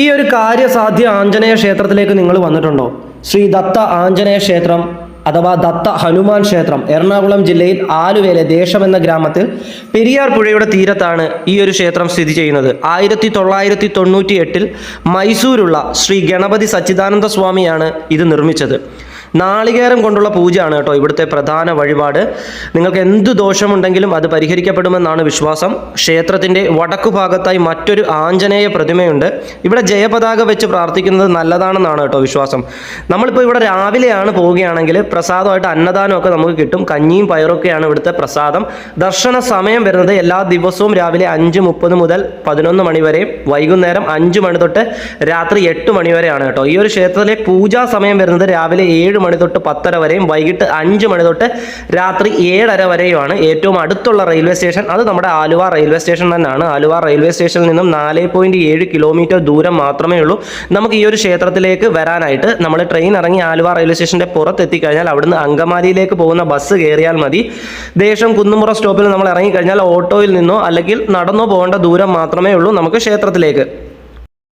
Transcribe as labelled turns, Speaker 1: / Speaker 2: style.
Speaker 1: ഈ ഒരു കാര്യസാധ്യ ആഞ്ജനേയ ക്ഷേത്രത്തിലേക്ക് നിങ്ങൾ വന്നിട്ടുണ്ടോ? ശ്രീ ദത്ത ആഞ്ജനേയ ക്ഷേത്രം അഥവാ ദത്ത ഹനുമാൻ ക്ഷേത്രം എറണാകുളം ജില്ലയിൽ ആലുവേലെ ദേശം എന്ന ഗ്രാമത്തിൽ പെരിയാർ പുഴയുടെ തീരത്താണ് ഈ ഒരു ക്ഷേത്രം സ്ഥിതി ചെയ്യുന്നത്. ആയിരത്തി തൊള്ളായിരത്തി തൊണ്ണൂറ്റി എട്ടിൽ മൈസൂരുള്ള ശ്രീ ഗണപതി സച്ചിദാനന്ദ സ്വാമിയാണ് ഇത് നിർമ്മിച്ചത്. നാളികേരം കൊണ്ടുള്ള പൂജയാണ് കേട്ടോ ഇവിടുത്തെ പ്രധാന വഴിപാട്. നിങ്ങൾക്ക് എന്ത് ദോഷമുണ്ടെങ്കിലും അത് പരിഹരിക്കപ്പെടുമെന്നാണ് വിശ്വാസം. ക്ഷേത്രത്തിന്റെ വടക്കു ഭാഗത്തായി മറ്റൊരു ആഞ്ജനേയ പ്രതിമയുണ്ട്. ഇവിടെ ജയപതാക വെച്ച് പ്രാർത്ഥിക്കുന്നത് നല്ലതാണെന്നാണ് കേട്ടോ വിശ്വാസം. നമ്മളിപ്പോൾ ഇവിടെ രാവിലെയാണ് പോവുകയാണെങ്കിൽ പ്രസാദമായിട്ട് അന്നദാനമൊക്കെ നമുക്ക് കിട്ടും. കഞ്ഞിയും പയറൊക്കെയാണ് ഇവിടുത്തെ പ്രസാദം. ദർശന സമയം വരുന്നത് എല്ലാ ദിവസവും രാവിലെ അഞ്ച് മുപ്പത് മുതൽ പതിനൊന്ന് മണി വരെയും വൈകുന്നേരം അഞ്ച് മണി തൊട്ട് രാത്രി എട്ട് മണി വരെയാണ് കേട്ടോ. ഈ ഒരു ക്ഷേത്രത്തിലെ പൂജാ സമയം വരുന്നത് രാവിലെ ഏഴ് മണി തൊട്ട് പത്തര വരെയും വൈകിട്ട് അഞ്ച് മണി തൊട്ട് രാത്രി ഏഴര വരെയുമാണ് ഏറ്റവും അടുത്തുള്ള റെയിൽവേ സ്റ്റേഷൻ. അത് നമ്മുടെ ആലുവ റെയിൽവേ സ്റ്റേഷൻ തന്നെയാണ്. ആലുവ റെയിൽവേ സ്റ്റേഷനിൽ നിന്നും നാല് പോയിന്റ് ഏഴ് കിലോമീറ്റർ ദൂരം മാത്രമേ ഉള്ളൂ. നമുക്ക് ഈ ഒരു ക്ഷേത്രത്തിലേക്ക് വരാനായിട്ട് നമ്മൾ ട്രെയിൻ ഇറങ്ങി ആലുവ റെയിൽവേ സ്റ്റേഷന്റെ പുറത്ത് എത്തിക്കഴിഞ്ഞാൽ അവിടുന്ന് അങ്കമാലിയിലേക്ക് പോകുന്ന ബസ് കയറിയാൽ മതി. ദേശം കുന്നുമുറ സ്റ്റോപ്പിൽ നമ്മൾ ഇറങ്ങിക്കഴിഞ്ഞാൽ ഓട്ടോയിൽ നിന്നോ അല്ലെങ്കിൽ നടന്നോ പോകേണ്ട ദൂരം മാത്രമേ ഉള്ളൂ നമുക്ക് ക്ഷേത്രത്തിലേക്ക്.